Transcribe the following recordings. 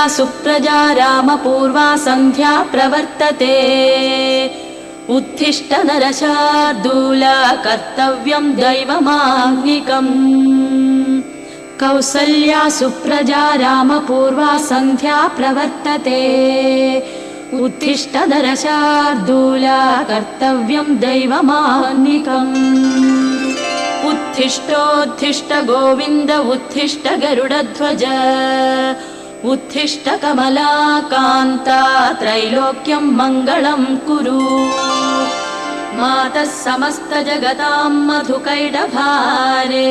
कौसल्या सुप्रजा रामपूर्वा सन्ध्या प्रवर्तते। उत्थिष्ठ नरशार्दूला कर्तव्यं दैवमाग्निकम्। कौसल्या सुप्रजा रामपूर्वा सन्ध्या प्रवर्तते। उत्थिष्ठ नरशार्दूला कर्तव्यं दैवमाग्निकम्। उत्थिष्टोत्थिष्ट गोविन्द उत्थिष्ट गरुडध्वज उत्थिष्ट कमलाकान्ता त्रैलोक्यं मङ्गलं कुरु। मातः समस्तजगतां मधुकैटभारे।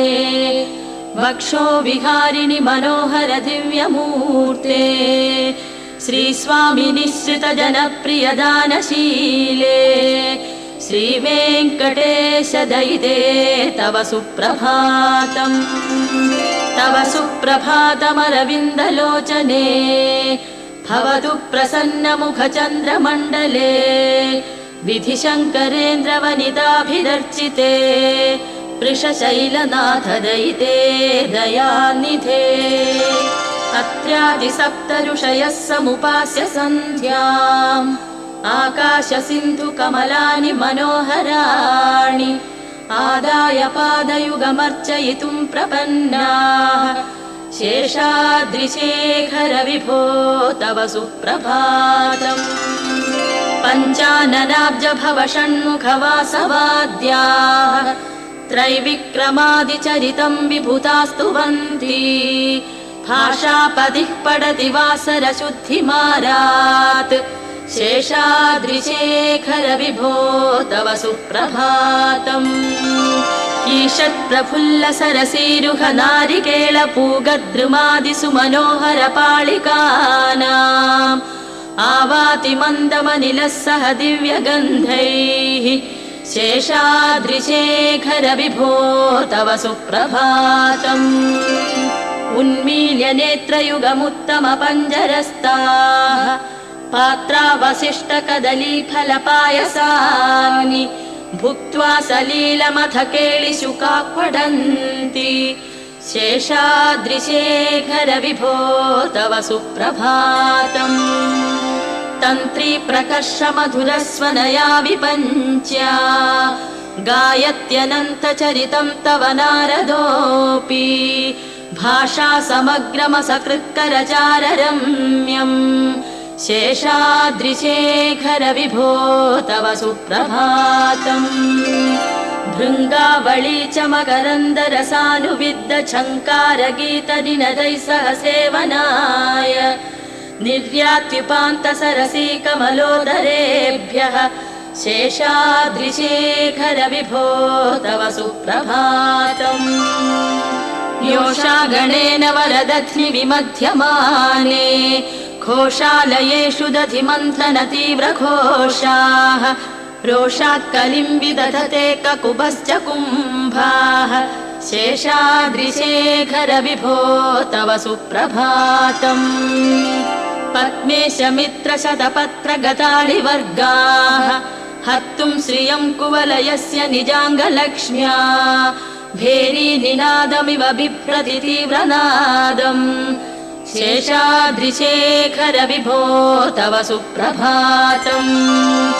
वक्षो विहारिणि मनोहर दिव्यमूर्ते श्रीस्वामि श्रीवेङ्कटेशदयिते तव सुप्रभातम्। तव सुप्रभातमरविन्दलोचने भवतु प्रसन्नमुखचन्द्रमण्डले विधिशङ्करेन्द्रवनिताभिरर्चिते पृषशैलनाथदयिते दयानिधे। अत्रादिसप्तऋषयः समुपास्य सन्ध्याम्। आकाशसिन्धुकमलानि मनोहराणि आदाय पादयुगमर्चयितुं प्रपन्नाः। शेषाद्रिशेखर विभो तव सुप्रभातम्। पञ्चाननाब्ज भव षण्मुखवासवाद्याः त्रैविक्रमादिचरितं विभूतास्तुवन्ति भाषापदिः पडति वासरशुद्धिमारात् शेषाद्रिशेखरविभो तव सुप्रभातम्। ईषत्प्रफुल्लसरसीरुह सरसिरुह नारिकेळ पूगद्रुमादिसु आवातिमन्दमनिलः सह दिव्यगन्धैः शेषाद्रिशेखरविभो तव सुप्रभातम्। उन्मील्य नेत्रयुगमुत्तमपञ्जरस्ताः पात्रावशिष्टकदलीफलपायसानि भुक्त्वा सलीलमथ केळिशुकाक्वडन्ति शेषाद्रिशेखर विभो तव सुप्रभातम्। तन्त्री प्रकर्ष मधुरस्वनया विपञ्च्या। गायत्यनन्तचरितं तव नारदोऽपि। भाषा समग्रमसकृत्करचाररम्यम् शेषाद्रिशेखर विभो तव सुप्रभातम् भृङ्गावळी च मकरन्दरसानुविद्ध छङ्कारगीतनिनदैः सह सेवनाय निर्यात्युपान्तसरसी कमलोदरेभ्यः शेषाद्रिशेखर विभो तव सुप्रभातम् योषा गणेन वरदध्नि विमध्यमाने घोषालयेषु दधिमन्थन तीव्रघोषाः रोषात् कलिं विदधते ककुभश्च कुम्भाः। शेषाद्रिशेखर विभो तव सुप्रभातम्। पद्मेशमित्रशतपत्रगताडिवर्गाः हर्तुं श्रियं कुवलयस्य निजाङ्गलक्ष्म्या। भेरी निनादमिव बिभ्रति तीव्रनादम् शेषाद्रिशेखरविभो तव सुप्रभातम्।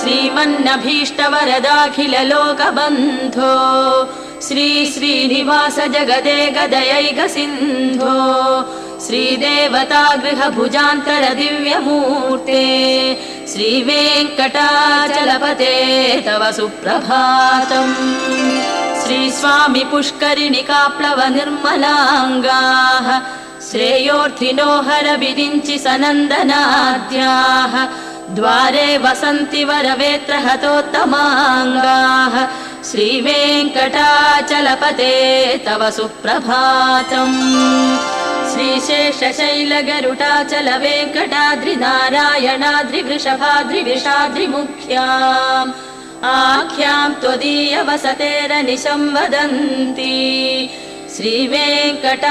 श्रीमन्नभीष्टवरदाखिलोकबन्धो श्रीश्रीनिवास जगदे गदयैकसिन्धो श्रीदेवतागृहभुजान्तरदिव्यमूर्ते। श्रीवेङ्कटाचलपते तव सुप्रभातम्। श्री स्वामि श्रेयोर्थिनो हर सनन्दनाद्याः। द्वारे वसन्ति वरवेत्र हतोत्तमाङ्गाः। श्रीवेङ्कटाचलपते तव सुप्रभातम्। श्रीशेषशैलगरुटाचल वेङ्कटाद्रिनारायणाद्रिवृषभाद्रिविषाद्रिमुख्याम् आख्यां त्वदीयवसतेरनिशं वदन्ति श्रीवेङ्कटाचलपते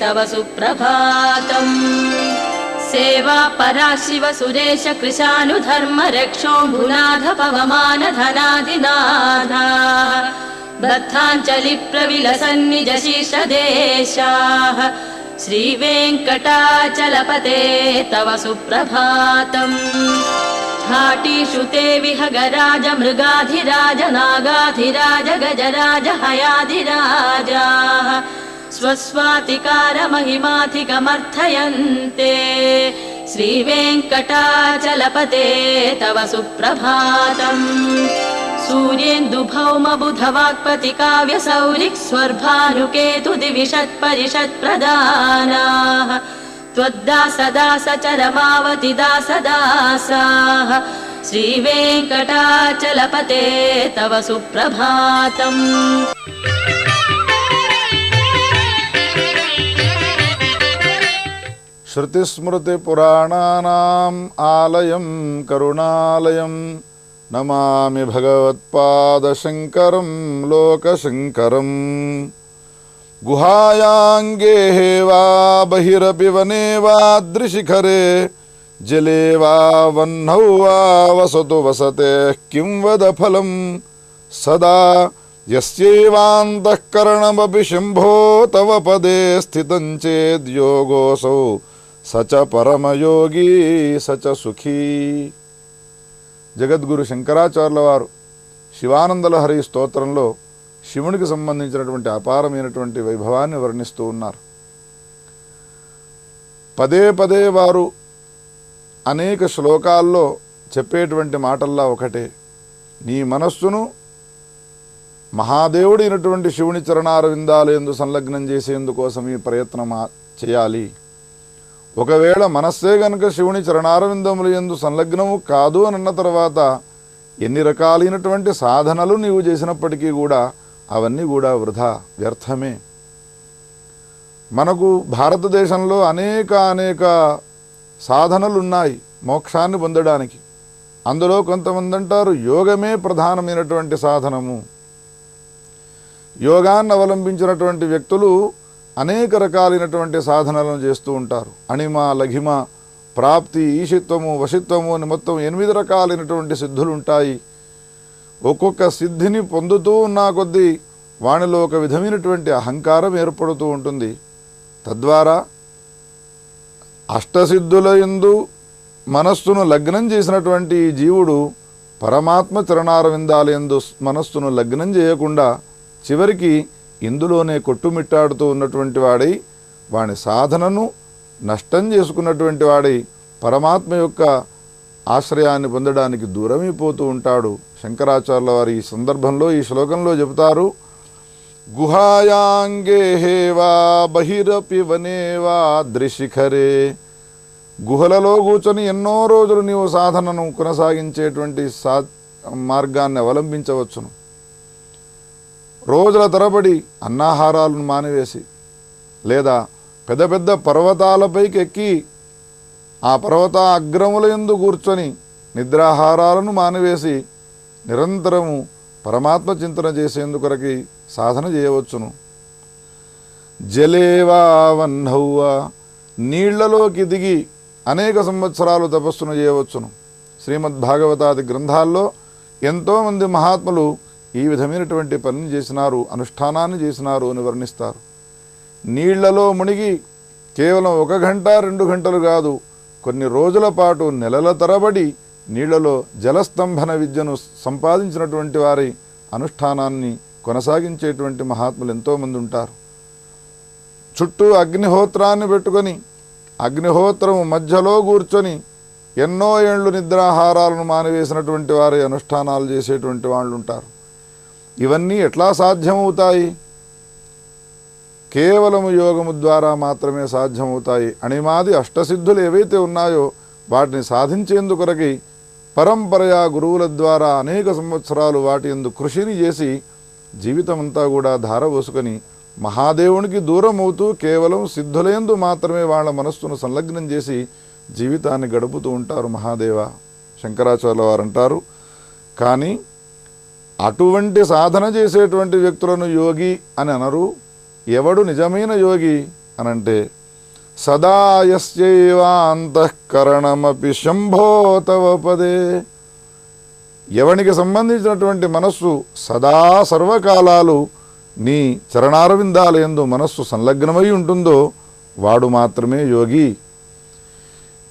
तव सुप्रभातम् सेवा परा शिव सुरेश कृशानुधर्म रक्षोऽम्बुनाथ पवमान धनादिनाथा बद्धाञ्जलि शीर्षदेशाः श्रीवेङ्कटाचलपते तव सुप्रभातम्। घाटीषु ते विहगराज मृगाधिराज नागाधिराज गजराज हयाधिराजाः स्वस्वातिकारमहिमाधिकमर्थयन्ते श्रीवेङ्कटाचलपते तव सुप्रभातम् सूर्येन्दु भौमबुध वाग्पति काव्यसौलिक् स्वर्भाकेतु दिविषत्परिषत् प्रदानाः त्वद्दास दास च रमावति दासदासाः श्रीवेङ्कटाचलपते तव सुप्रभातम्। श्रुतिस्मृतिपुराणानाम् आलयम् करुणालयम्। శృతిస్మృతిపురాణానాం ఆలయం కరుణాలయం నమామి భగవత్పాదశంకరం లోకశంకరం గుహాయాంగే వా బహిరపి వనే వాదృశిఖరే జలే వా వహ్నౌ వా వసతు వసతే కిం వద ఫలం సదా యస్యైవాంతఃకరణమపి శంభో తవ పదే స్థితం చేద్యోగోసౌ సచ పరమయోగి సచ సుఖీ జగద్గురు శంకరాచార్యుల వారు శివానందలహరి స్తోత్రంలో శివునికి సంబంధించినటువంటి అపారమైనటువంటి వైభవాన్ని వర్ణిస్తూ ఉన్నారు. పదే పదే వారు అనేక శ్లోకాల్లో చెప్పేటువంటి మాటల్లా ఒకటే నీ మనస్సును మహాదేవుడైనటువంటి శివుని చరణారవిందాలు ఎందు సంలగ్నం చేసేందుకోసం ఈ ప్రయత్నం చేయాలి. ఒకవేళ మనస్సే గనుక శివుని చరణారవిందములు ఎందు సంలగ్నము కాదు అని అన్న తర్వాత ఎన్ని రకాలైనటువంటి సాధనలు నీవు చేసినప్పటికీ కూడా అవన్నీ కూడా వృధా వ్యర్థమే. మనకు భారతదేశంలో అనేక అనేక సాధనలు ఉన్నాయి మోక్షాన్ని పొందడానికి. అందులో కొంతమంది అంటారు యోగమే ప్రధానమైనటువంటి సాధనము. యోగాన్ని అవలంబించినటువంటి వ్యక్తులు అనేక రకాలైనటువంటి సాధనలను చేస్తూ ఉంటారు. అణిమ లఘిమ ప్రాప్తి ఈషిత్వము వశిత్వము అని మొత్తం ఎనిమిది రకాలైనటువంటి సిద్ధులు ఉంటాయి. ఒక్కొక్క సిద్ధిని పొందుతూ ఉన్న కొద్దీ వానిలో ఒక విధమైనటువంటి అహంకారం ఏర్పడుతూ ఉంటుంది. తద్వారా అష్టసిద్ధుల ఎందు మనస్సును లగ్నం చేసినటువంటి జీవుడు పరమాత్మ చరణారవిందాల ఎందు మనస్సును లగ్నం చేయకుండా చివరికి ఇందులోనే కొట్టుమిట్టాడుతూ ఉన్నటువంటి వాడై వాని సాధనను నష్టం చేసుకున్నటువంటి వాడై పరమాత్మ యొక్క ఆశ్రయాన్ని పొందడానికి దూరమైపోతూ ఉంటాడు. శంకరాచార్యుల వారు ఈ సందర్భంలో ఈ శ్లోకంలో చెబుతారు గుహాయాంగే వా బహిరపి వనేవా దృశిఖరే గుహలలో కూర్చొని ఎన్నో రోజులు నీవు సాధనను కొనసాగించేటువంటి సా మార్గాన్ని అవలంబించవచ్చును. రోజుల తరబడి అన్నాహారాలను మానివేసి లేదా పెద్ద పెద్ద పర్వతాలపైకి ఎక్కి ఆ పర్వత అగ్రముల ఎందు కూర్చొని నిద్రాహారాలను మానివేసి నిరంతరము పరమాత్మ చింతన చేసేందుకొరకి సాధన చేయవచ్చును. జలేవా వహ్నౌవా నీళ్ళలోకి దిగి అనేక సంవత్సరాలు తపస్సును చేయవచ్చును. శ్రీమద్భాగవతాది గ్రంథాల్లో ఎంతోమంది మహాత్ములు ఈ విధమైనటువంటి పనిని చేసినారు అనుష్ఠానాన్ని చేసినారు అని వర్ణిస్తారు. నీళ్ళలో మునిగి కేవలం ఒక గంట రెండు గంటలు కాదు కొన్ని రోజుల పాటు నెలల తరబడి నీళ్ళలో జలస్తంభన విద్యను సంపాదించినటువంటి వారి అనుష్ఠానాన్ని కొనసాగించేటువంటి మహాత్ములు ఎంతోమంది ఉంటారు. చుట్టూ అగ్నిహోత్రాన్ని పెట్టుకొని అగ్నిహోత్రము మధ్యలో కూర్చొని ఎన్నో ఏళ్ళు నిద్రాహారాలను మానివేసినటువంటి వారి అనుష్ఠానాలు చేసేటువంటి వాళ్ళు ఉంటారు ఇవన్నీ ఎట్లా సాధ్యమవుతాయి? కేవలము యోగము ద్వారా మాత్రమే సాధ్యమవుతాయి. అణిమాది అష్టసిద్ధులు ఏవైతే ఉన్నాయో వాటిని సాధించేందుకొరకి పరంపరయా గురువుల ద్వారా అనేక సంవత్సరాలు వాటి ఎందు కృషిని చేసి జీవితమంతా కూడా ధారవోసుకొని మహాదేవునికి దూరం అవుతూ కేవలం సిద్ధులేందు మాత్రమే వాళ్ళ మనస్సును సంలగ్నం చేసి జీవితాన్ని గడుపుతూ ఉంటారు మహాదేవ. శంకరాచార్య వారు అంటారు కానీ అటువంటి సాధన చేసేటువంటి వ్యక్తులను యోగి అని అనరు. ఎవడు నిజమైన యోగి అనంటే సదా యస్యైవాంతఃకరణమపి శంభో ఎవనికి సంబంధించినటువంటి మనస్సు సదా సర్వకాలాలు నీ చరణారవిందాలయందు మనస్సు సంలగ్నమై ఉంటుందో వాడు మాత్రమే యోగి.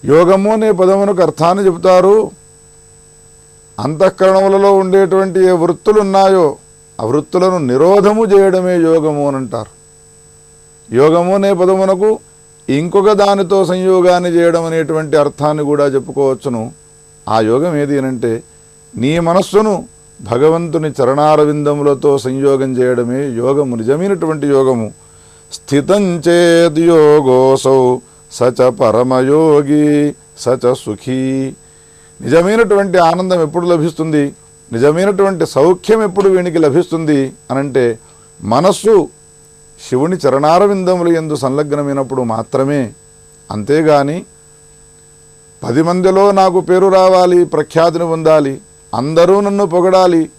యోగము అనే పదమునకు అర్థాన్ని చెబుతారు. అంతఃకరణములలో ఉండేటువంటి ఏ వృత్తులు ఉన్నాయో ఆ వృత్తులను నిరోధము చేయడమే యోగము అని అంటారు. యోగము అనే పదమునకు ఇంకొక దానితో సంయోగాన్ని చేయడం అనేటువంటి అర్థాన్ని కూడా చెప్పుకోవచ్చును. ఆ యోగం ఏది అనంటే నీ మనస్సును భగవంతుని చరణారవిందములతో సంయోగం చేయడమే యోగము నిజమైనటువంటి యోగము. స్థితం చేద్ యోగోసౌ సచ పరమయోగి సచ సుఖీ నిజమైనటువంటి ఆనందం ఎప్పుడు లభిస్తుంది? నిజమైనటువంటి సౌఖ్యం ఎప్పుడు వీనికి లభిస్తుంది? అనంటే మనస్సు శివుని చరణారవిందములు ఎందు సంలగ్నమైనప్పుడు మాత్రమే. అంతేగాని పది మందిలో నాకు పేరు రావాలి ప్రఖ్యాతిని పొందాలి అందరూ నన్ను పొగడాలి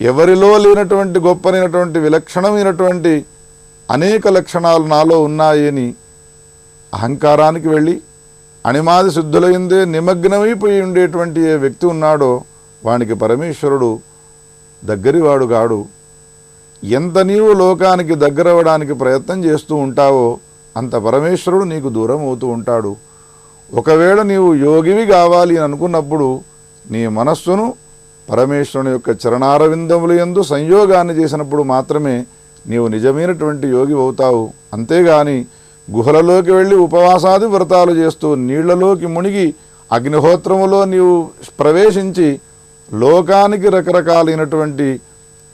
ఎవరిలో లేనటువంటి గొప్పనైనటువంటి విలక్షణమైనటువంటి అనేక లక్షణాలు నాలో ఉన్నాయని అహంకారానికి వెళ్ళి అణిమాది శుద్ధులైందే నిమగ్నమైపోయి ఉండేటువంటి ఏ వ్యక్తి ఉన్నాడో వానికి పరమేశ్వరుడు దగ్గరివాడు గాడు. ఎంత నీవు లోకానికి దగ్గరవడానికి ప్రయత్నం చేస్తూ ఉంటావో అంత పరమేశ్వరుడు నీకు దూరం అవుతూ ఉంటాడు. ఒకవేళ నీవు యోగివి కావాలి అని అనుకున్నప్పుడు నీ మనస్సును పరమేశ్వరుని యొక్క చరణారవిందములు ఎందు సంయోగాన్ని చేసినప్పుడు మాత్రమే నీవు నిజమైనటువంటి యోగి అవుతావు. అంతేగాని గుహలలోకి వెళ్ళి ఉపవాసాది వ్రతాలు చేస్తూ నీళ్ళలోకి మునిగి అగ్నిహోత్రములో నీవు ప్రవేశించి లోకానికి రకరకాలైనటువంటి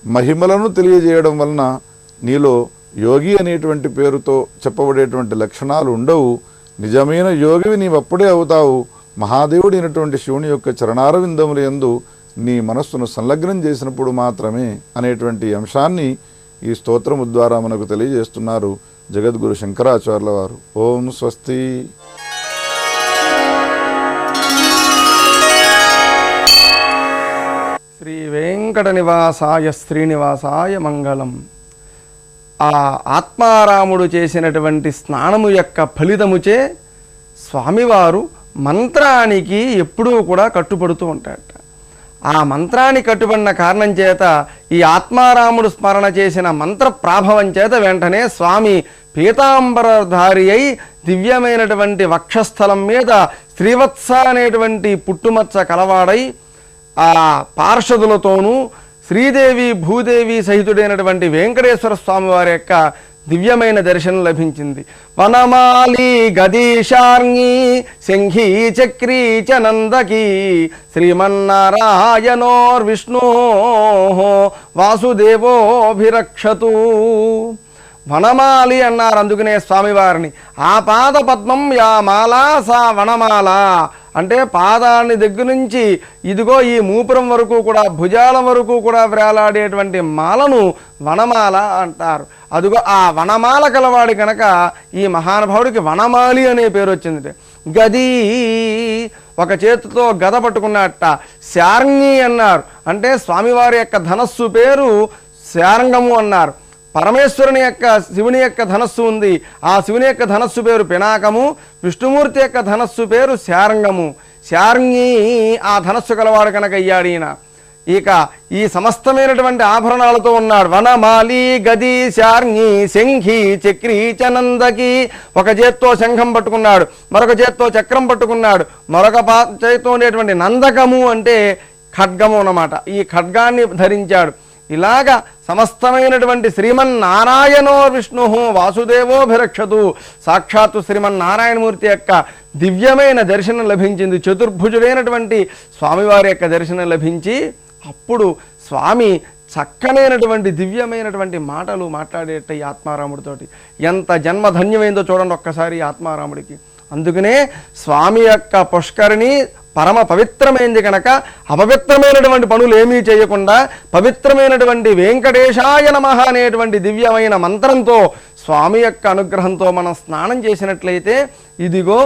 మహిమలను తెలియజేయడం వలన నీలో యోగి అనేటువంటి పేరుతో చెప్పబడేటువంటి లక్షణాలు ఉండవు. నిజమైన యోగివి నీవప్పుడే అవుతావు. మహాదేవుడు అయినటువంటి శివుని యొక్క చరణారవిందములు యందు నీ మనస్సును సంలగ్నం చేసినప్పుడు మాత్రమే అనేటువంటి అంశాన్ని ఈ స్తోత్రము ద్వారా మనకు తెలియజేస్తున్నారు. జగద్గురు శంకరాచార్యుల వారు. ఓం స్వస్తి. శ్రీ వెంకట నివాసాయ శ్రీనివాసాయ మంగళం. ఆ ఆత్మారాముడు చేసినటువంటి స్నానము యొక్క ఫలితముచే స్వామివారు మంత్రానికి ఎప్పుడూ కూడా కట్టుబడుతూ ఉంటాడట. ఆ మంత్రాన్ని కట్టుబడిన కారణం చేత ఈ ఆత్మారాముడు స్మరణ చేసిన మంత్ర ప్రాభవం చేత వెంటనే స్వామి పీతాంబరధారి అయి దివ్యమైనటువంటి వక్షస్థలం మీద శ్రీవత్స అనేటువంటి పుట్టుమచ్చ కలవాడై ఆ పార్షదులతోనూ శ్రీదేవి భూదేవి సహితుడైనటువంటి వెంకటేశ్వర స్వామి వారి యొక్క దివ్యమైన దర్శనం లభించింది. వనమాలి గదీశార్ణి శంఖీ చక్రీ చ నందకి శ్రీమన్నారాయణోర్విష్ణు వాసుదేవోభిరక్షతు. వనమాలి అన్నారు అందుకనే స్వామివారిని. ఆ పాద పద్మం యా మాల సా వనమాల అంటే పాదాన్ని దగ్గర నుంచి ఇదిగో ఈ మూపురం వరకు కూడా భుజాల వరకు కూడా వేలాడేటువంటి మాలను వనమాల అంటారు. అదిగో ఆ వనమాల కలవాడి కనుక ఈ మహానుభావుడికి వనమాలి అనే పేరు వచ్చింది గది ఒక చేతితో గద పట్టుకున్నట్ట. శార్ంగి అన్నారు. అంటే స్వామివారి యొక్క ధనస్సు పేరు శారంగము అన్నారు. పరమేశ్వరుని యొక్క శివుని యొక్క ధనస్సు ఉంది. ఆ శివుని యొక్క ధనస్సు పేరు పినాకము విష్ణుమూర్తి యొక్క ధనస్సు పేరు శారంగము. శారంగి ఆ ధనస్సు కలవాడు కనుక అయ్యాడు ఈయన. ఇక ఈ సమస్తమైనటువంటి ఆభరణాలతో ఉన్నాడు. వనమాలి గది శార్ంగి శంఖి చక్రి చనందకి ఒక చేత్తో శంఖం పట్టుకున్నాడు. మరొక చేత్తో చక్రం పట్టుకున్నాడు. మరొక పా చేత్తో ఉండేటువంటి నందకము అంటే ఖడ్గము అన్నమాట. ఈ ఖడ్గాన్ని ధరించాడు. ఇలాగ సమస్తమైనటువంటి శ్రీమన్నారాయణో విష్ణు వాసుదేవోభిరక్షతు. సాక్షాత్తు శ్రీమన్నారాయణమూర్తి యొక్క దివ్యమైన దర్శనం లభించింది. చతుర్భుజుడైనటువంటి స్వామివారి యొక్క దర్శనం లభించి అప్పుడు స్వామి చక్కనైనటువంటి దివ్యమైనటువంటి మాటలు మాట్లాడేట ఈ ఆత్మారాముడితోటి. ఎంత జన్మ ధన్యమైందో చూడండి ఒక్కసారి ఆత్మారాముడికి. అందుకనే స్వామి యొక్క పుష్కరిణి పరమ పవిత్రమైంది కనుక అపవిత్రమైనటువంటి పనులు ఏమీ చేయకుండా పవిత్రమైనటువంటి వెంకటేశాయ నమ అనేటువంటి దివ్యమైన మంత్రంతో స్వామి యొక్క అనుగ్రహంతో మనం స్నానం చేసినట్లయితే ఇదిగో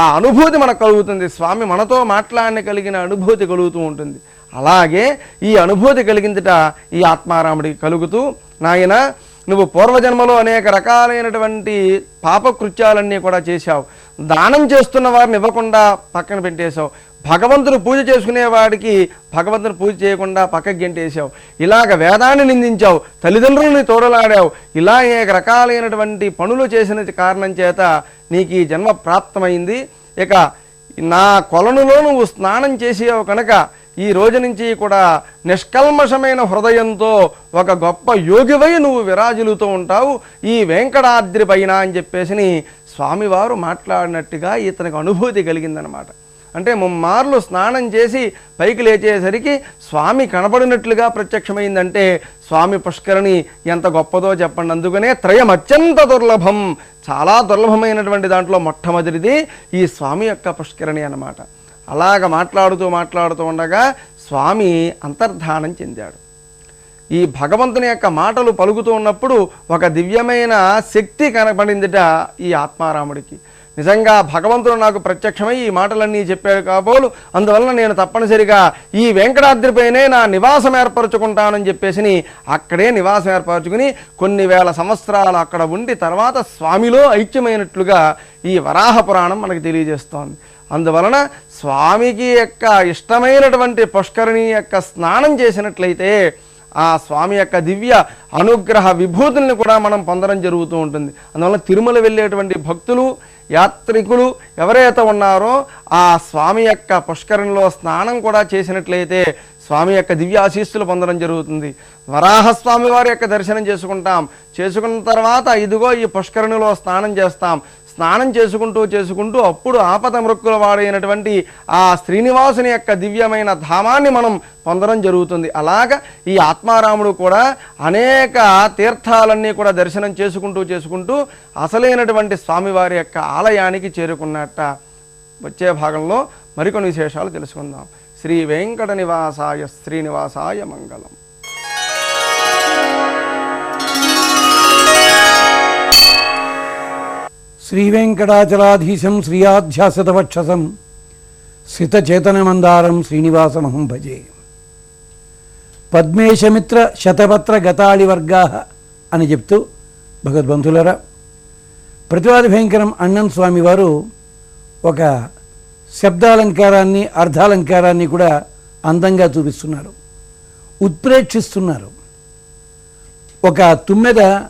ఆ అనుభూతి మనకు కలుగుతుంది. స్వామి మనతో మాట్లాడిన కలిగిన అనుభూతి కలుగుతూ ఉంటుంది. అలాగే ఈ అనుభూతి కలిగిందిట ఈ ఆత్మారాముడికి కలుగుతూ నాయన నువ్వు పూర్వజన్మలో అనేక రకాలైనటువంటి పాపకృత్యాలన్నీ కూడా చేశావు. దానం చేస్తున్న వారిని ఇవ్వకుండా పక్కన పెట్టేశావు. భగవంతుడు పూజ చేసుకునే వాడికి భగవంతుని పూజ చేయకుండా పక్కకి గెంటేశావు. ఇలాగ వేదాన్ని నిందించావు తల్లిదండ్రులని తోడలాడావు ఇలా అనేక రకాలైనటువంటి పనులు చేసిన కారణం చేత నీకు ఈ జన్మ ప్రాప్తమైంది. ఇక నా కొలనులో నువ్వు స్నానం చేసేవు కనుక ఈ రోజు నుంచి కూడా నిష్కల్మషమైన హృదయంతో ఒక గొప్ప యోగివై నువ్వు విరాజులుతూ ఉంటావు. ఈ వెంకటాద్రి పైన అని చెప్పేసి స్వామివారు మాట్లాడినట్టుగా ఇతనికి అనుభూతి కలిగిందనమాట. అంటే ముమ్మార్లు స్నానం చేసి పైకి లేచేసరికి స్వామి కనపడినట్లుగా ప్రత్యక్షమైందంటే స్వామి పుష్కరిణి ఎంత గొప్పదో చెప్పండి. అందుకనే త్రయం అత్యంత దుర్లభం. చాలా దుర్లభమైనటువంటి దాంట్లో మొట్టమొదటిది ఈ స్వామి యొక్క పుష్కరిణి అన్నమాట. అలాగ మాట్లాడుతూ మాట్లాడుతూ ఉండగా స్వామి అంతర్ధానం చెందాడు. ఈ భగవంతుని యొక్క మాటలు పలుకుతూ ఉన్నప్పుడు ఒక దివ్యమైన శక్తి కనపడిందిట ఈ ఆత్మారాముడికి. నిజంగా భగవంతుడు నాకు ప్రత్యక్షమై ఈ మాటలన్నీ చెప్పాడు కాబోలు అందువలన నేను తప్పనిసరిగా ఈ వెంకటాద్రిపైనే నా నివాసం ఏర్పరచుకుంటానని చెప్పేసి అక్కడే నివాసం ఏర్పరచుకుని కొన్ని వేల సంవత్సరాలు అక్కడ ఉండి తర్వాత స్వామిలో ఐక్యమైనట్లుగా ఈ వరాహ పురాణం మనకు తెలియజేస్తోంది. అందువలన స్వామికి యొక్క ఇష్టమైనటువంటి పుష్కరిణి యొక్క స్నానం చేసినట్లయితే ఆ స్వామి యొక్క దివ్య అనుగ్రహ విభూతుల్ని కూడా మనం పొందడం జరుగుతూ ఉంటుంది. అందువల్ల తిరుమల వెళ్ళేటువంటి భక్తులు యాత్రికులు ఎవరైతే ఉన్నారో ఆ స్వామి యొక్క పుష్కరంలో స్నానం కూడా చేసినట్లయితే స్వామి యొక్క దివ్య ఆశీస్సులు పొందడం జరుగుతుంది. వరాహస్వామి వారి యొక్క దర్శనం చేసుకుంటాం. చేసుకున్న తర్వాత ఇదిగో ఈ పుష్కరణిలో స్నానం చేస్తాం. స్నానం చేసుకుంటూ చేసుకుంటూ అప్పుడు ఆపద మృక్కుల వాడైనటువంటి ఆ శ్రీనివాసుని యొక్క దివ్యమైన ధామాన్ని మనం పొందడం జరుగుతుంది. అలాగ ఈ ఆత్మారాముడు కూడా అనేక తీర్థాలన్నీ కూడా దర్శనం చేసుకుంటూ చేసుకుంటూ అసలైనటువంటి స్వామివారి యొక్క ఆలయానికి చేరుకున్నట్ట. వచ్చే భాగంలో మరికొన్ని విశేషాలు తెలుసుకుందాం. శ్రీ వెంకట నివాసాయ శ్రీనివాసాయ మంగళం. శ్రీవేంకటాచలాధీశం శ్రీయాధ్యాసతవక్షసం సితచేతనమందారం శ్రీనివాసమహం భజే. పద్మేశమిత్ర శతపత్ర గతాళి వర్గా అని చెప్తూ భగవద్బంధులరా ప్రతివాది భయంకరం అన్నం స్వామివారు ఒక శబ్దాలంకారాన్ని అర్ధాలంకారాన్ని కూడా అందంగా చూపిస్తున్నారు. ఉత్ప్రేక్షిస్తున్నారు. ఒక తుమ్మెద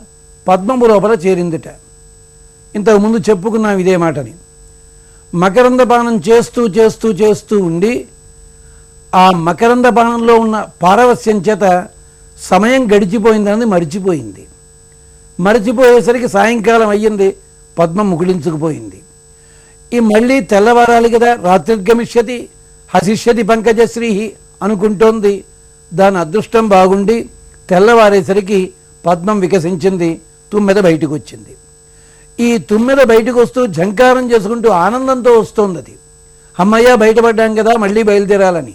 పద్మము లోపల చేరిందిట. ఇంతకుముందు చెప్పుకున్నాం ఇదే మాటని. మకరంద బాణం చేస్తూ చేస్తూ చేస్తూ ఉండి ఆ మకరంద బాణంలో ఉన్న పారవస్యం చేత సమయం గడిచిపోయిందని మరిచిపోయింది. మరిచిపోయేసరికి సాయంకాలం అయ్యింది పద్మం ముకుళించుకుపోయింది. ఈ మళ్ళీ తెల్లవారాలి కదా రాత్రిర్గమిష్యతి హసిష్యతి పంకజశ్రీహి అనుకుంటోంది. దాని అదృష్టం బాగుండి తెల్లవారేసరికి పద్మం వికసించింది తుమ్మెద బయటకు వచ్చింది ఈ తుమ్మెద బయటకు వస్తూ ఝంకారం చేసుకుంటూ ఆనందంతో వస్తోంది అది. అమ్మయ్య బయటపడ్డాం కదా మళ్ళీ బయలుదేరాలని.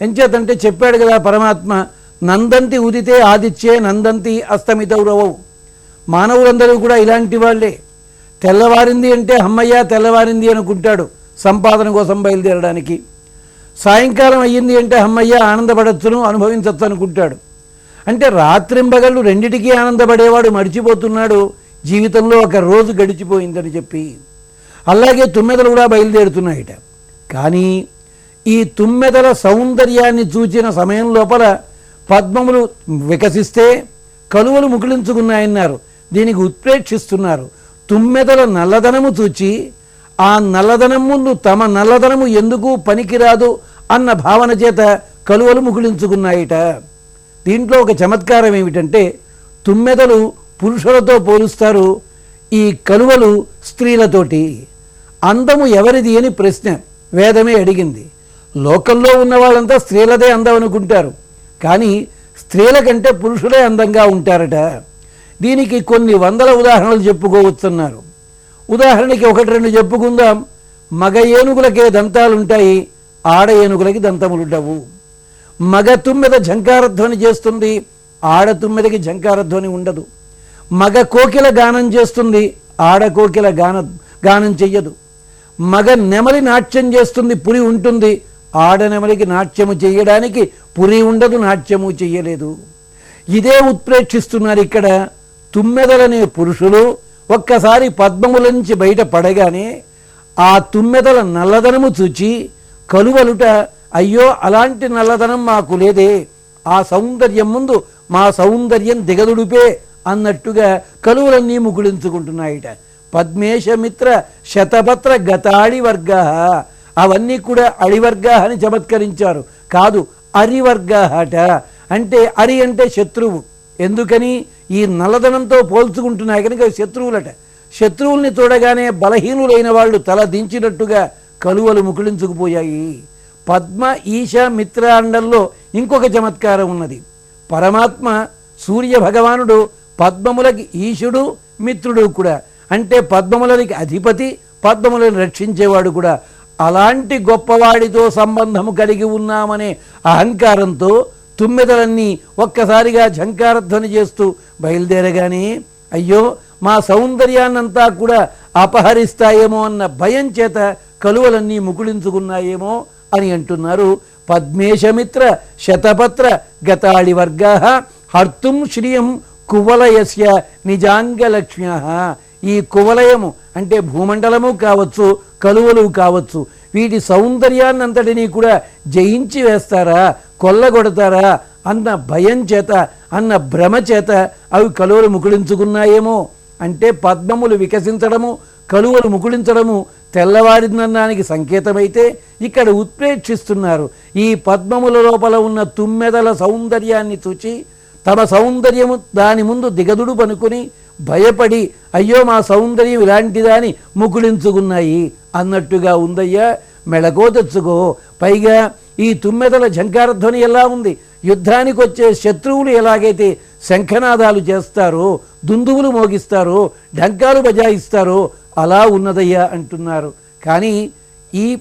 ఎంచేతంటే చెప్పాడు కదా పరమాత్మ నందంతి ఉదితే ఆదిత్యే నందంతి అస్తమితౌరవవు మానవులందరూ కూడా ఇలాంటి వాళ్ళే. తెల్లవారింది అంటే అమ్మయ్య తెల్లవారింది అనుకుంటాడు సంపాదన కోసం బయలుదేరడానికి. సాయంకాలం అయ్యింది అంటే అమ్మయ్య ఆనందపడచ్చును అనుభవించవచ్చు అనుకుంటాడు. అంటే రాత్రింబగళ్ళు రెండిటికీ ఆనందపడేవాడు మర్చిపోతున్నాడు జీవితంలో ఒక రోజు గడిచిపోయిందని చెప్పి అలాగే తుమ్మెదలు కూడా బయలుదేరుతున్నాయిట. కానీ ఈ తుమ్మెదల సౌందర్యాన్ని చూచిన సమయం లోపల పద్మములు వికసిస్తే కలువలు ముకుళించుకున్నాయన్నారు. దీనికి ఉత్ప్రేక్షిస్తున్నారు. తుమ్మెదల నల్లదనము చూచి ఆ నల్లదనం ముందు తమ నల్లదనము ఎందుకు పనికిరాదు అన్న భావన చేత కలువలు ముకుళించుకున్నాయిట. దీంట్లో ఒక చమత్కారం ఏమిటంటే తుమ్మెదలు పురుషులతో పోలుస్తారు ఈ కలువలు స్త్రీలతోటి. అందము ఎవరిది అని ప్రశ్న వేదమే అడిగింది. లోకంలో ఉన్న వాళ్ళంతా స్త్రీలదే అందం అనుకుంటారు కానీ స్త్రీల కంటే పురుషులే అందంగా ఉంటారట. దీనికి కొన్ని వందల ఉదాహరణలు చెప్పుకోవచ్చున్నారు. ఉదాహరణకి ఒకటి రెండు చెప్పుకుందాం. మగ ఏనుగులకే దంతాలుంటాయి. ఆడ ఏనుగులకి దంతములుండవు. మగ తుమ్మెద ఝంకారధ్వని చేస్తుంది. ఆడ తుమ్మెదకి ఝంకారధ్వని ఉండదు. మగ కోకిల గానం చేస్తుంది ఆడ కోకిల గాన గానం చెయ్యదు. మగ నెమలి నాట్యం చేస్తుంది పురి ఉంటుంది ఆడ నెమలికి నాట్యము చేయడానికి పురి ఉండదు నాట్యము చెయ్యలేదు. ఇదే ఉత్ప్రేక్షిస్తున్నారు ఇక్కడ తుమ్మెదలనే పురుషులు ఒక్కసారి పద్మముల నుంచి బయట పడగానే ఆ తుమ్మెదల నల్లదనము చూచి కలువలుట అయ్యో అలాంటి నల్లదనం మాకు లేదే ఆ సౌందర్యం ముందు మా సౌందర్యం దిగదుడిపే అన్నట్టుగా కలువలన్నీ ముగుళించుకుంటున్నాయిట. పద్మేశమిత్ర శతపత్ర గతాళి వర్గ అవన్నీ కూడా అడివర్గ అని చమత్కరించారు. కాదు అరివర్గ అట అంటే అరి అంటే శత్రువు. ఎందుకని? ఈ నల్లధనంతో పోల్చుకుంటున్నాయి కనుక శత్రువులట. శత్రువుల్ని చూడగానే బలహీనులైన వాళ్ళు తల దించినట్టుగా కలువలు ముకుళించుకుపోయాయి పద్మ ఈశ మిత్ర అండంలో ఇంకొక చమత్కారం ఉన్నది. పరమాత్మ సూర్య భగవానుడు పద్మములకి ఈశుడు మిత్రుడు కూడా. అంటే పద్మములకి అధిపతి పద్మములను రక్షించేవాడు కూడా. అలాంటి గొప్పవాడితో సంబంధము కలిగి ఉన్నామనే అహంకారంతో తుమ్మెదలన్నీ ఒక్కసారిగా ఝంకారధ్వని చేస్తూ బయలుదేరగానే అయ్యో మా సౌందర్యాన్నంతా కూడా అపహరిస్తాయేమో అన్న భయం చేత కలువలన్నీ ముకుళించుకున్నాయేమో అని అంటున్నారు పద్మేశమిత్ర శతపత్ర గతాళి వర్గా హర్తుం శ్రియం కువలయస్య నిజాంగలక్ష్మ్య. ఈ కువలయము అంటే భూమండలము కావచ్చు కలువలు కావచ్చు వీటి సౌందర్యాన్నంతటినీ కూడా జయించి వేస్తారా కొల్లగొడతారా అన్న భయం చేత అన్న భ్రమ చేత అవి కలువలు ముకుళించుకున్నాయేమో. అంటే పద్మములు వికసించడము కలువలు ముకుళించడము తెల్లవారిందనడానికి సంకేతమైతే ఇక్కడ ఉత్ప్రేక్షిస్తున్నారు. ఈ పద్మముల లోపల ఉన్న తుమ్మెదల సౌందర్యాన్ని చూచి తమ సౌందర్యము దాని ముందు దిగదుడు పనుకుని భయపడి అయ్యో మా సౌందర్యం ఇలాంటిదాని ముకుళించుకున్నాయి. అన్నట్టుగా ఉందయ్యా మెళకో తెచ్చుకో. పైగా ఈ తుమ్మెదల ధ్వని ఎలా ఉంది? యుద్ధానికి వచ్చే శత్రువులు ఎలాగైతే శంఖనాదాలు చేస్తారో దుందువులు మోగిస్తారో ఢంకాలు బజాయిస్తారో అలా ఉన్నదయ్యా అంటున్నారు. కానీ ఈ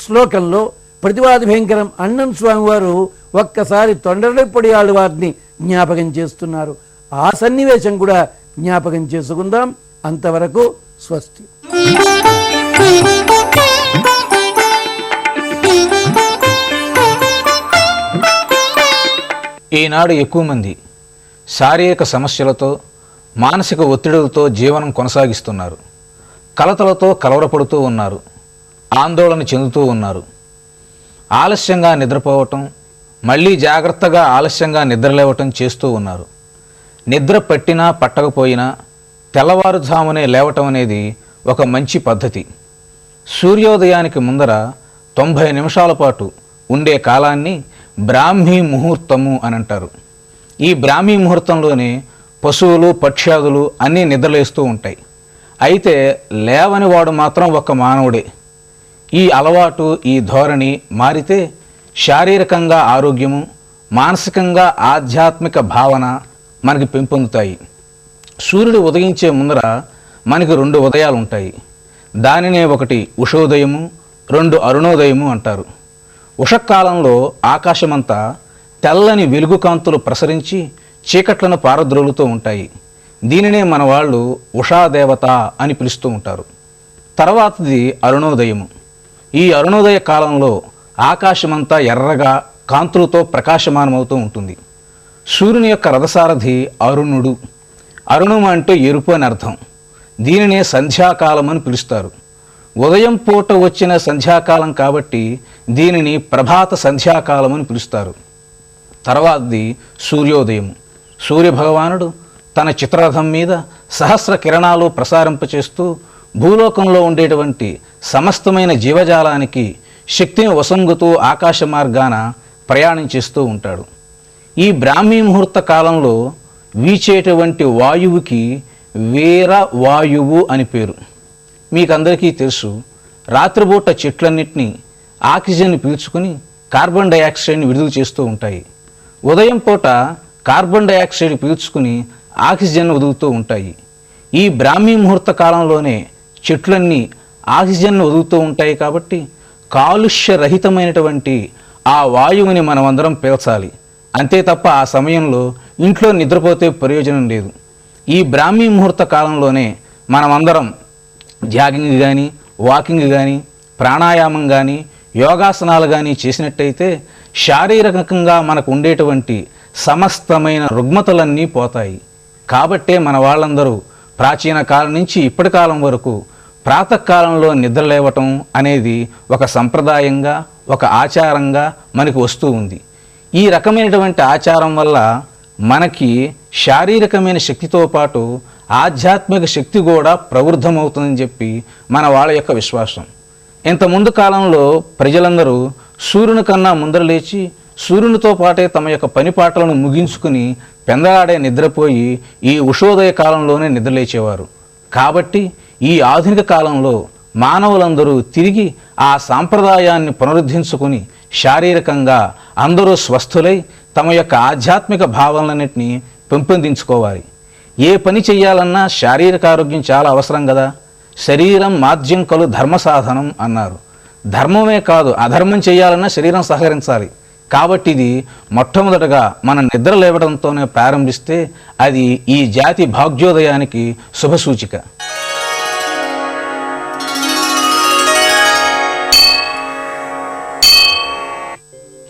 శ్లోకంలో ప్రతివాది భయంకరం. అన్నం స్వామివారు ఒక్కసారి తొండరపొడి వారిని జ్ఞాపకం చేస్తున్నారు. ఆ సన్నివేశం కూడా జ్ఞాపకం చేసుకుందాం. అంతవరకు స్వస్తి. ఈనాడు ఎక్కువ మంది శారీరక సమస్యలతో మానసిక ఒత్తిడులతో జీవనం కొనసాగిస్తున్నారు. కలతలతో కలవరపడుతూ ఉన్నారు. ఆందోళన చెందుతూ ఉన్నారు. ఆలస్యంగా నిద్రపోవటం మళ్ళీ జాగ్రత్తగా ఆలస్యంగా నిద్రలేవటం చేస్తూ ఉన్నారు. నిద్ర పట్టినా పట్టకపోయినా తెల్లవారుజామునే లేవటం అనేది ఒక మంచి పద్ధతి. సూర్యోదయానికి ముందర తొంభై నిమిషాల పాటు ఉండే కాలాన్ని బ్రాహ్మీ ముహూర్తము అని అంటారు ఈ బ్రాహ్మీ ముహూర్తంలోనే పశువులు పక్ష్యాదులు అన్నీ నిద్రలేస్తూ ఉంటాయి. అయితే లేవని వాడు మాత్రం ఒక మానవుడే. ఈ అలవాటు ఈ ధోరణి మారితే శారీరకంగా ఆరోగ్యము మానసికంగా ఆధ్యాత్మిక భావన మనకి పెంపొందుతాయి. సూర్యుడు ఉదయించే ముందర మనకి రెండు ఉదయాలు ఉంటాయి దానినే ఒకటి ఉషోదయము రెండు అరుణోదయము అంటారు. ఉషకాలంలో ఆకాశమంతా తెల్లని వెలుగు కాంతులు ప్రసరించి చీకట్లను పారద్రోలుతూ ఉంటాయి. దీనినే మన వాళ్ళు ఉషాదేవత అని పిలుస్తూ ఉంటారు. తర్వాతది అరుణోదయము. ఈ అరుణోదయ కాలంలో ఆకాశమంతా ఎర్రగా కాంతులతో ప్రకాశమానమవుతూ ఉంటుంది. సూర్యుని యొక్క రథసారథి అరుణుడు. అరుణం అంటే ఎరుపు అని అర్థం. దీనినే సంధ్యాకాలం అని పిలుస్తారు. ఉదయం పూట వచ్చిన సంధ్యాకాలం కాబట్టి దీనిని ప్రభాత సంధ్యాకాలం అని పిలుస్తారు. తర్వాతది సూర్యోదయం. సూర్యభగవానుడు తన చిత్రరథం మీద సహస్ర కిరణాలు ప్రసారింపచేస్తూ భూలోకంలో ఉండేటువంటి సమస్తమైన జీవజాలానికి శక్తిని వసంగుతూ ఆకాశ మార్గాన ప్రయాణం చేస్తూ ఉంటాడు. ఈ బ్రాహ్మీ ముహూర్త కాలంలో వీచేటువంటి వాయువుకి వీర వాయువు అని పేరు. మీకందరికీ తెలుసు రాత్రిపూట చెట్లన్నింటినీ ఆక్సిజన్ పీల్చుకుని కార్బన్ డైఆక్సైడ్ని విడుదల చేస్తూ ఉంటాయి. ఉదయం పూట కార్బన్ డైఆక్సైడ్ పీల్చుకుని ఆక్సిజన్ వదులుతూ ఉంటాయి. ఈ బ్రాహ్మీ ముహూర్త కాలంలోనే చెట్లన్నీ ఆక్సిజన్ను వదులుతూ ఉంటాయి కాబట్టి కాలుష్య రహితమైనటువంటి ఆ వాయువుని మనం అందరం పీల్చాలి. అంతే తప్ప ఆ సమయంలో ఇంట్లో నిద్రపోతే ప్రయోజనం లేదు. ఈ బ్రాహ్మీ ముహూర్త కాలంలోనే మనమందరం జాగింగ్ కానీ వాకింగ్ కానీ ప్రాణాయామం కానీ యోగాసనాలు కానీ చేసినట్టయితే శారీరకంగా మనకు ఉండేటువంటి సమస్తమైన రుగ్మతలన్నీ పోతాయి. కాబట్టే మన వాళ్ళందరూ ప్రాచీన కాలం నుంచి ఇప్పటి కాలం వరకు ప్రాతకాలంలో నిద్ర లేవటం అనేది ఒక సంప్రదాయంగా ఒక ఆచారంగా మనకు వస్తూ ఉంది. ఈ రకమైనటువంటి ఆచారం వల్ల మనకి శారీరకమైన శక్తితో పాటు ఆధ్యాత్మిక శక్తి కూడా ప్రవృద్ధమవుతుందని చెప్పి మన వాళ్ళ యొక్క విశ్వాసం. ఇంత ముందు కాలంలో ప్రజలందరూ సూర్యుని కన్నా ముందర లేచి సూర్యునితో పాటే తమ యొక్క పనిపాటలను ముగించుకుని పెందలాడే నిద్రపోయి ఈ ఉషోదయ కాలంలోనే నిద్రలేచేవారు. కాబట్టి ఈ ఆధునిక కాలంలో మానవులందరూ తిరిగి ఆ సాంప్రదాయాన్ని పునరుద్ధరించుకుని శారీరకంగా అందరూ స్వస్థులై తమ యొక్క ఆధ్యాత్మిక భావనలన్నింటినీ పెంపొందించుకోవాలి. ఏ పని చేయాలన్నా శారీరక ఆరోగ్యం చాలా అవసరం కదా శరీరం మాధ్యం కలు ధర్మ సాధనం అన్నారు. ధర్మమే కాదు అధర్మం చేయాలన్నా శరీరం సహకరించాలి. కాబట్టి ఇది మొట్టమొదటగా మన నిద్ర లేవడంతోనే ప్రారంభిస్తే అది ఈ జాతి భాగ్యోదయానికి శుభసూచిక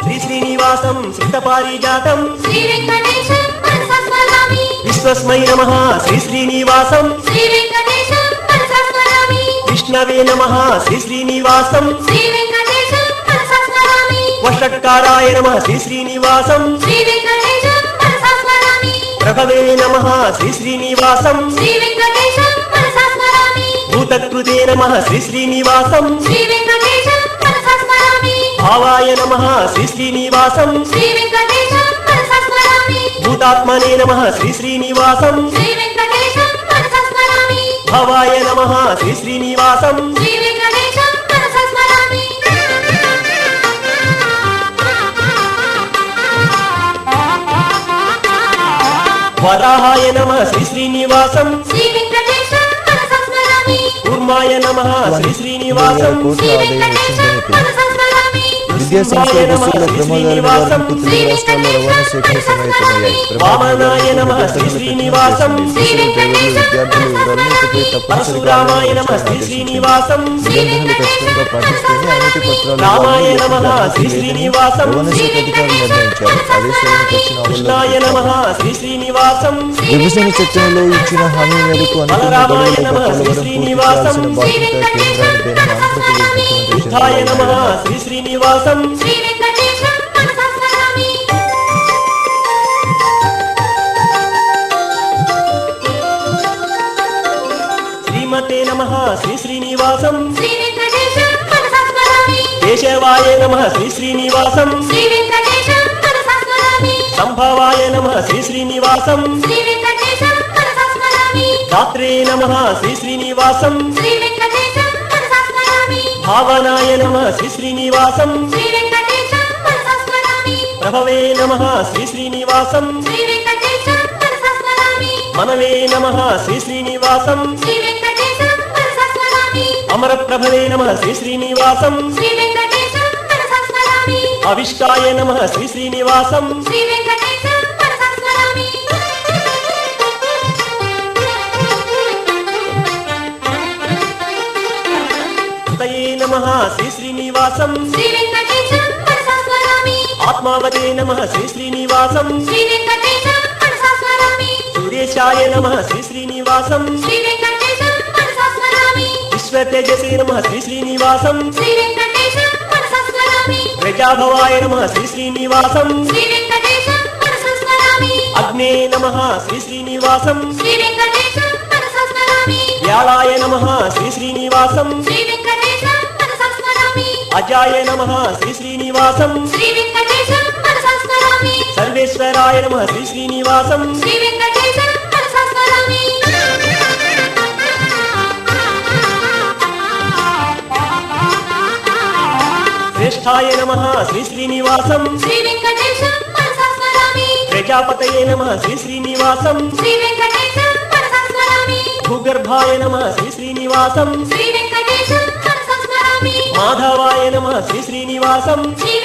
శ్రీ శ్రీనివాసం సిద్ధపారిజాతం శ్రీ వెంకటేశం విశ్వస్మై నమ శ్రీ శ్రీనివాసం శ్రీ వెంకటేశం విష్ణవే నమ శ్రీ శ్రీనివాసం శ్రీ వషట్కారాయ నమ శ్రీ శ్రీనివాసం. ప్రభవే నమ శ్రీ శ్రీనివాసం. భూతకృతే నమ శ్రీ శ్రీనివాసం. భావాయ నమ శ్రీ శ్రీనివాసం. భూతాత్మనే నమ శ్రీ శ్రీనివాసం. భవాయ నమ శ్రీ శ్రీనివాసం. వరాహాయ నమ శ్రీ శ్రీనివాసం. కూర్మాయ నమ శ్రీ శ్రీనివాసం. విద్యా సంస్థల బస్సుల్లో ప్రమాదాల నివారణకు తెలుగు రాష్ట్రాల్లో రవాణా శాఖలు సమాయత్తమయ్యాయి శ్రీ శ్రీనివాసం బస్సుల డ్రైవర్లు విద్యార్థుల వివరాలను ఇకపై తప్పనిసరిగా నిబంధనలు ఖచ్చితంగా పాటిస్తేనే అనుమతి పత్రాలు రవాణా శాఖ అధికారులు నిర్ణయించారు. ఆదేశాలను తక్షణ విభజన చట్టంలో ఇచ్చిన హామీ మేరకు అనుకున్న బలరామాయ గడువులో నమః పోలవరం శ్రీ పూర్తి శ్రీనివాసం చేయాల్సిన బాధ్యత కేంద్రానిపైన ఆంధ్రప్రదేశ్ ముఖ్యమంత్రి బుద్ధాయ నమ. శ్రీ శ్రీనివాసం. శ్రీమతే నమ. శ్రీ శ్రీనివాసం. కేశవాయ నమ. శ్రీ శ్రీనివాసం. సంభవాయ నమ. శ్రీ శ్రీనివాసం. దాత్రే నమ. శ్రీ శ్రీనివాసం. భావనాయ నమ శ్రీ శ్రీనివాసం ప్రభవే నమ శ్రీ శ్రీనివాసం. మనవే నమ శ్రీ శ్రీనివాసం. అమర ప్రభవే నమ శ్రీ శ్రీనివాసం. అవిష్టాయ నమ శ్రీ శ్రీనివాసం. నమ శ్రీ శ్రీనివాసం. ఆత్మావతే నమ శ్రీ శ్రీనివాసం. సురేశాయ నమ శ్రీ శ్రీనివాసం. మనసస్మరామి విశ్వతేజసే నమ శ్రీ శ్రీనివాసం. ప్రజాభవాయ నమ శ్రీ శ్రీనివాసం. అగ్నే నమ శ్రీ శ్రీనివాసం. వ్యాళాయ నమ శ్రీ శ్రీనివాసం. అజాయ నమ శ్రీ శ్రీనివాసం. సర్వేశ్వరాయ నమ శ్రీ శ్రీనివాసం. శ్రీ వెంకటేశం మనసస్మరామి. శ్రేష్ఠాయ నమ శ్రీ శ్రీనివాసం. ప్రజాపతయే నమ శ్రీ శ్రీనివాసం. భూగర్భాయ నమ శ్రీ శ్రీనివాసం. శ్రీ మాధవాయ నమ శ్రీ శ్రీనివాసం.